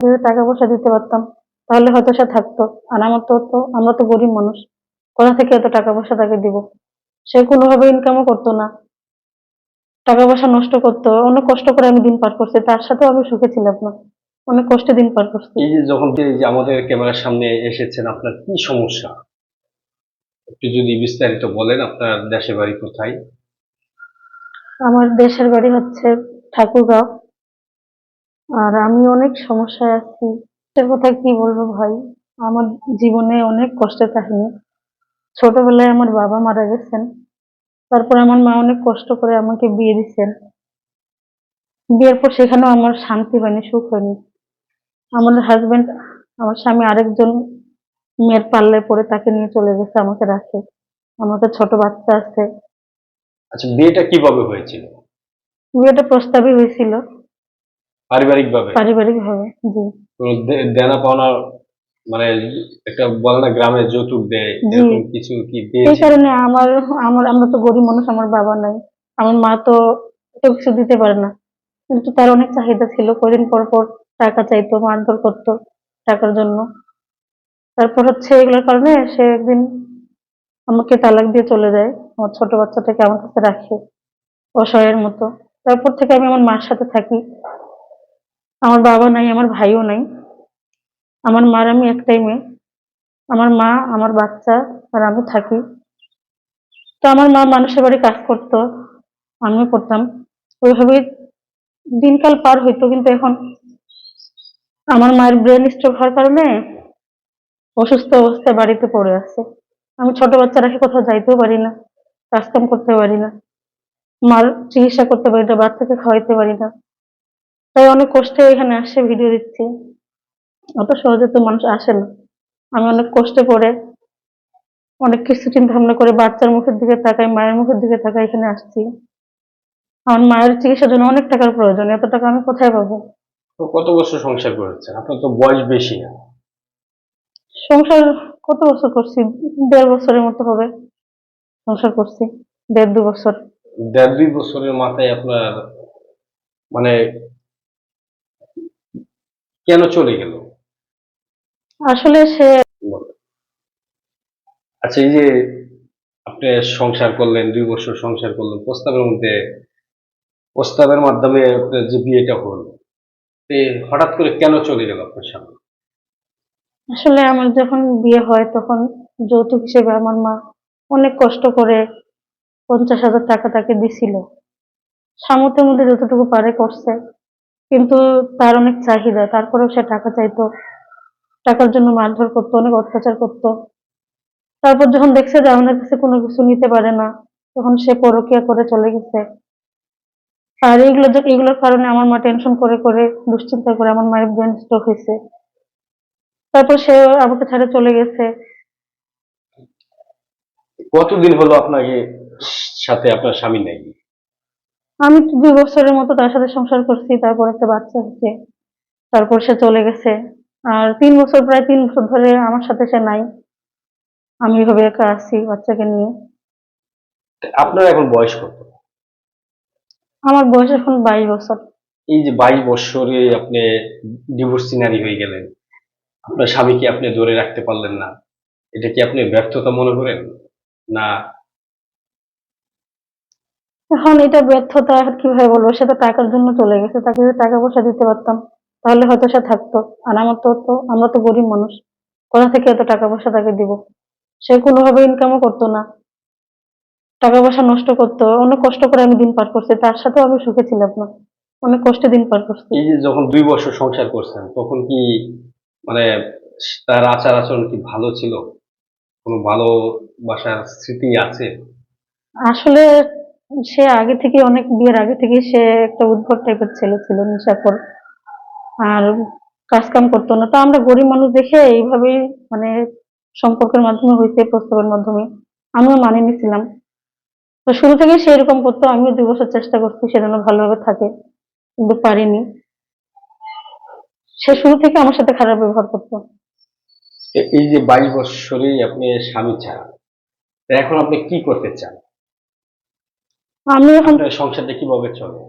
যদি টাকা পয়সা দিতে পারতাম তাহলে হয়তো সে থাকতো। আর আমার তো তো আমরা তো গরিব মানুষ। কোথা থেকে এত টাকা পয়সা তাকে দিব? সে কোনোভাবে ইনকামও করতো না। টাকা পয়সা নষ্ট করতো। অনেক কষ্ট করে আমি দিন পার করছি তার সাথেও আমি সুখে ছিলাম না। অনেক কষ্টে দিন পার করছি। এই যে যখন এই যে আমাদের ক্যামেরার সামনে এসেছেন আপনার কি সমস্যা? একটু যদি বিস্তারিত বলেন আপনার দেশের বাড়ি কোথায়? আমার দেশের বাড়ি হচ্ছে ঠাকুরগাঁও। আর আমি অনেক সমস্যায় আছি। সে কথা কি বলব ভাই? আমার জীবনে অনেক কষ্টের কাহিনী। ছোটবেলায় আমার বাবা মারা গেছেন। তারপর আমার মা অনেক কষ্ট করে আমাকে বিয়ে দিচ্ছেন বিয়ের পর সেখানেও আমার শান্তি হয়নি সুখ হয়নি। আমার হাজবেন্ড আমার স্বামী আরেকজন মেয়ের পাল্লায় পড়ে তাকে নিয়ে চলে গেছে আমাকে রাখে। আমাকে ছোট বাচ্চা আছে। আচ্ছা বিয়েটা কীভাবে হয়েছিল? বিয়েটা প্রস্তাবই হয়েছিল। পারিবারিক ভাবে পারিবারিক ভাবে জি দেনা পাওনা মানে একটা বলে না গ্রামে যৌতুক দেয় এরকম কিছু কি এই কারণে আমার আমার আমরা তো গরিব মানুষ আমার বাবা নাই। আমার মা তো কিছু দিতে পারে না। কিন্তু তার অনেক চাহিদা ছিল কয়দিন পর পর টাকা চাইতো মারধর করতো টাকার জন্য। তারপর হচ্ছে এগুলোর কারণে সে একদিন আমাকে তালাক দিয়ে চলে যায় আমার ছোট বাচ্চাটাকে আমার কাছে রাখে অসহায়ের মতো। তারপর থেকে আমি আমার মার সাথে থাকি। আমার বাবা নাই, আমার ভাইও নাই। আমার মার আমি একটাই মেয়ে। আমার মা, আমার বাচ্চা, আর আমি থাকি। তো আমার মা মানুষের বাড়ি কাজ করতো, আমিও করতাম ওইভাবেই দিনকাল পার হইতো, কিন্তু এখন আমার মায়ের ব্রেন স্ট্রোক হওয়ার কারণে অসুস্থ অবস্থায় বাড়িতে পড়ে আছে। আমি ছোট বাচ্চা রেখে কোথাও যাইতেও পারি না, কাজকাম করতে পারি না। মার চিকিৎসা করতে পারি না, বাচ্চাকে খাওয়াইতে পারি না। তাই অনেক কষ্টে এখানে আসে ভিডিও দিচ্ছি। অত সহজে তো মানুষ আসে না। আমি অনেক কষ্টে পড়ে অনেক কিছু চিন্তা ভাবনা করে বাচ্চার মুখের দিকে তাকাই মায়ের মুখের দিকে তাকাই এখানে আসছি। আমার মায়ের চিকিৎসার জন্য অনেক টাকার প্রয়োজন এত টাকা আমি কোথায় পাবো? কত বছর সংসার করেছেন? আপনার তো বয়স বেশি না। সংসার কত বছর করছি? দেড় বছরের মতো হবে সংসার করছি দেড় দু বছর। দেড় দুই বছরের মাথায় আপনার মানে কেন চলে গেল? আসলে সে আচ্ছা এই যে আপনি সংসার করলেন দুই বছর সংসার করলেন প্রস্তাবের মধ্যে প্রস্তাবের মাধ্যমে যে বিয়েটা হলো হঠাৎ করে কেন চলে গেল আপনার সামনে আসলে আমার যখন বিয়ে হয় তখন যৌতুক হিসেবে আমার মা অনেক কষ্ট করে পঞ্চাশ হাজার টাকা তাকে দিছিল। সামর্থ্যের মধ্যে যতটুকু পারে করছে। কিন্তু তার অনেক চাহিদা, তারপরেও সে টাকা চাইতো, টাকার জন্য মারধর করতো, অনেক অত্যাচার করতো। তারপর যখন দেখছে যে আমাদের কাছে কোনো কিছু নিতে পারে না, তখন সে পরকিয়া করে চলে গেছে। আর এইগুলো এইগুলোর কারণে আমার মা টেনশন করে করে দুশ্চিন্তা করে আমার মায়ের ব্রেন স্ট্রোক হয়েছে। তারপর সে আমাকে ছেড়ে চলে গেছে। কতদিন হলো আপনাকে সাথে আপনার স্বামী নেই? আমি দুই বছরের মতো তার সাথে সংসার করছি তারপর একটা বাচ্চা হচ্ছে তারপর সে চলে গেছে। আর তিন বছর প্রায় তিন বছর ধরে আমার সাথে সে নাই। আমি এভাবে একা আছি বাচ্চাকে নিয়ে। আপনার এখন বয়স কত? আমার বয়স এখন বাইশ বছর। এই যে বাইশ বছরে আপনি ডিভোর্স সিনারি হয়ে গেলেন আপনার স্বামীকে আপনি ধরে রাখতে পারলেন না এটা কি আপনি ব্যর্থতা মনে করেন? না এখন এটা ব্যর্থতা এখন কীভাবে বলব? সে তো টাকার জন্য চলে গেছে তাকে যদি টাকা পয়সা দিতে পারতাম তাহলে হয়তো সে থাকতো। আর আমার তো তো আমরা তো গরিব মানুষ কোথা থেকে এত টাকা পয়সা তাকে দিব? সে কোনোভাবে ইনকামও করতো না। টাকা পয়সা নষ্ট করতো অনেক কষ্ট করে আমি দিন পার করছি তার সাথেও আমি সুখে ছিলাম না। অনেক কষ্টে দিন পার করছি। এই যে যখন দুই বছর সংসার করছেন তখন কি মানে তার আচার আচরণ কি ভালো ছিল? কোনো ভালো বাসার স্মৃতি আছে? আসলে সে আগে থেকে অনেক বিয়ের আগে থেকে সে একটা উদ্ভট টাইপের ছেলে ছিল নেশাখোর আর কাজ কাম করতো না। তো আমরা গরিব মানুষ দেখে এইভাবেই মানে সম্পর্কের মাধ্যমে হয়েছে প্রস্তাবের মাধ্যমে। আমিও মানিয়ে নিছিলাম। তো শুরু থেকে সে এরকম করতো, আমিও দুই বছর চেষ্টা করছি সে যেন ভালোভাবে থাকে, কিন্তু পারিনি। সে শুরু থেকে আমার সাথে খারাপ ব্যবহার করতো। এই যে বাইশ বছরেই আপনি স্বামী ছাড়া এখন আপনি কি করতে চান? আমি এখন সংসারটা কীভাবে চলে?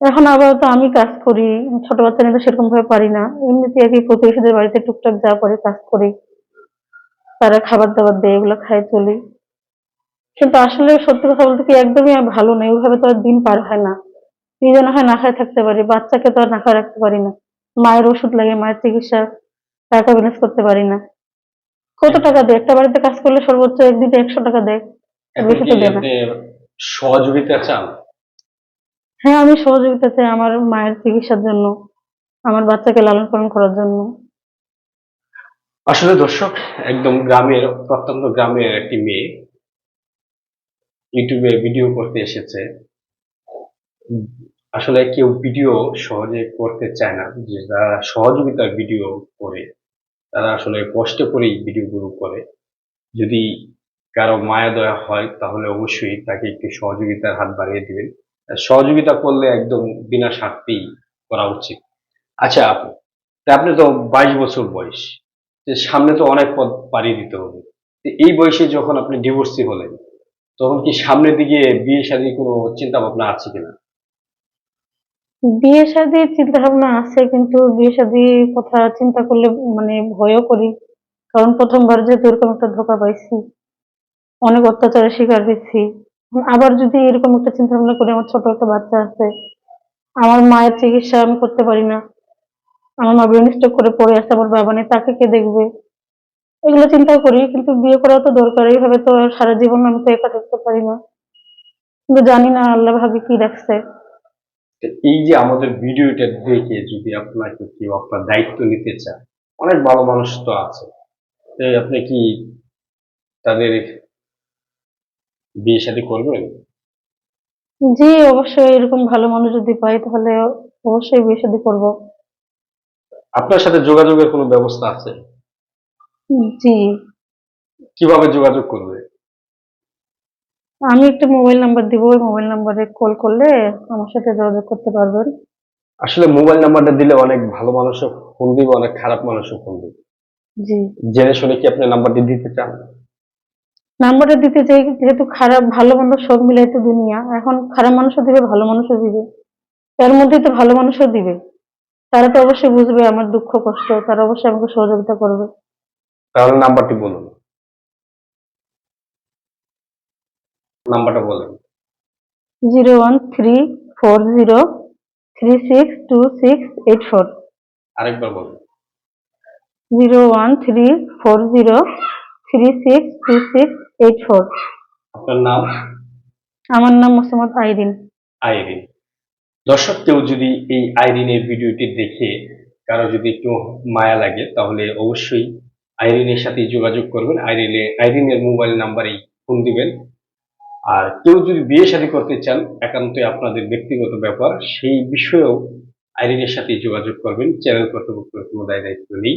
এখন আবার তো আমি কাজ করি ছোট বাচ্চা নিয়ে তো সেরকম ভাবে পারি না। এমনিতে আর কি প্রতিবেশীদের বাড়িতে টুকটাক যা পারি কাজ করি। তারা খাবার দাবার দেয় এগুলো খাই চলি। কিন্তু আসলে সত্যি কথা বলতে কি একদমই ভালো নেই ওইভাবে তো আর দিন পার হয় না। নিজে না হয় না খায় থাকতে পারি বাচ্চাকে তো আর না খায় রাখতে পারি না। মায়ের ওষুধ লাগে মায়ের চিকিৎসা টাকা ম্যানেজ করতে পারি না। কত টাকা দেয়? একটা বাড়িতে কাজ করলে সর্বোচ্চ একদিনে একশো টাকা দেয় বেশি তো দেয় না। সহযোগিতা চান? হ্যাঁ আমি সহযোগিতা চাই আমার মায়ের চিকিৎসার জন্য আমার বাচ্চাকে লালন পালন করার জন্য। আসলে দর্শক একদম গ্রামের প্রত্যন্ত গ্রামের একটি মেয়ে ইউটিউবে ভিডিও করতে এসেছে। আসলে কেউ ভিডিও সহজে করতে চায় না যে যারা সহযোগিতার ভিডিও করে তারা আসলে কষ্ট করেই ভিডিও ভিডিওগুলো করে। যদি কারও মায়া দয়া হয়, তাহলে অবশ্যই তাকে একটু সহযোগিতার হাত বাড়িয়ে দিবেন। সহযোগিতা করলে একদম বিনা স্বার্থেই করা উচিত। আচ্ছা আপু আপনি তো বাইশ বছর বয়স যে সামনে তো অনেক পথ পাড়ি দিতে হবে। এই বয়সে যখন আপনি ডিভোর্সি হলেন, তখন কি সামনের দিকে বিয়ে শাদী কোনো চিন্তা ভাবনা আছে কিনা? বিয়ে শাদির চিন্তা ভাবনা আছে, কিন্তু বিয়ে শাদির কথা চিন্তা করলে মানে ভয়ও করি। কারণ প্রথমবার যেহেতু এরকম একটা ধোকা পাইছি। অনেক অত্যাচারের শিকার হয়েছি। আবার যদি এরকম একটা চিন্তা ভাবনা করি আমার ছোট একটা বাচ্চা আছে, আমার মায়ের চিকিৎসা আমি করতে পারি না। আমার মা ব্রেন করে পড়ে আছে, আমার বাবা নেই, তাকে কে দেখবে? এগুলো চিন্তা করি, কিন্তু বিয়ে করা তো দরকার, এইভাবে তো সারা জীবন আমি তো একা থাকতে পারি না। কিন্তু জানি না আল্লাহ ভাবে কি রাখছে। এই যে আমাদের ভিডিওটা দেখে যদি আপনাকে কেউ আপনার দায়িত্ব নিতে চায়, অনেক ভালো মানুষ তো আছে। আপনি কি তাদের বিয়ে শাদী করবেন জি অবশ্যই এরকম ভালো মানুষ যদি পাই তাহলে অবশ্যই বিয়ে শাদী করব। আপনার সাথে যোগাযোগের কোনো ব্যবস্থা আছে? জি। কীভাবে যোগাযোগ করবে? আমি একটা মোবাইল নাম্বার দিব ওই মোবাইল নাম্বারে কল করলে আমার সাথে যোগাযোগ করতে পারবেন। আসলে মোবাইল নাম্বারটা দিলে অনেক ভালো মানুষও ফোন দিবে অনেক খারাপ মানুষও ফোন দিবে। জি। জেনে শুনে কি আপনি নাম্বারটি দিতে চান? নাম্বারটা দিতে চাই যেহেতু খারাপ ভালো মন্দ সব মিলাই তো দুনিয়া। এখন খারাপ মানুষও দিবে ভালো মানুষও দিবে। তার মধ্যে তো ভালো মানুষও দিবে। তারা তো অবশ্যই বুঝবে আমার দুঃখ কষ্ট। তারা অবশ্যই আমাকে সহযোগিতা করবে। তাহলে নাম্বারটি বলুন। নাম্বারটা বলেন। Zero one three four zero three six two six eight four. আরেকবার বলুন। Zero one three four zero three six two six eight four আপনার নাম? আমার নাম মোসাম্মদ আইরিন। আইরিন। দর্শক কেউ যদি এই আইরিনের ভিডিওটি দেখে কারও যদি একটু মায়া লাগে তাহলে অবশ্যই আইরিনের সাথে যোগাযোগ করবেন। আইরিনে আইরিনের মোবাইল নাম্বারেই ফোন দিবেন। আর কেউ যদি বিয়ে শাদী করতে চান একান্তই আপনাদের ব্যক্তিগত ব্যাপার সেই বিষয়েও আইরিনের সাথে যোগাযোগ করবেন। চ্যানেল কর্তৃপক্ষের কোনো দায় দায়িত্ব নেই।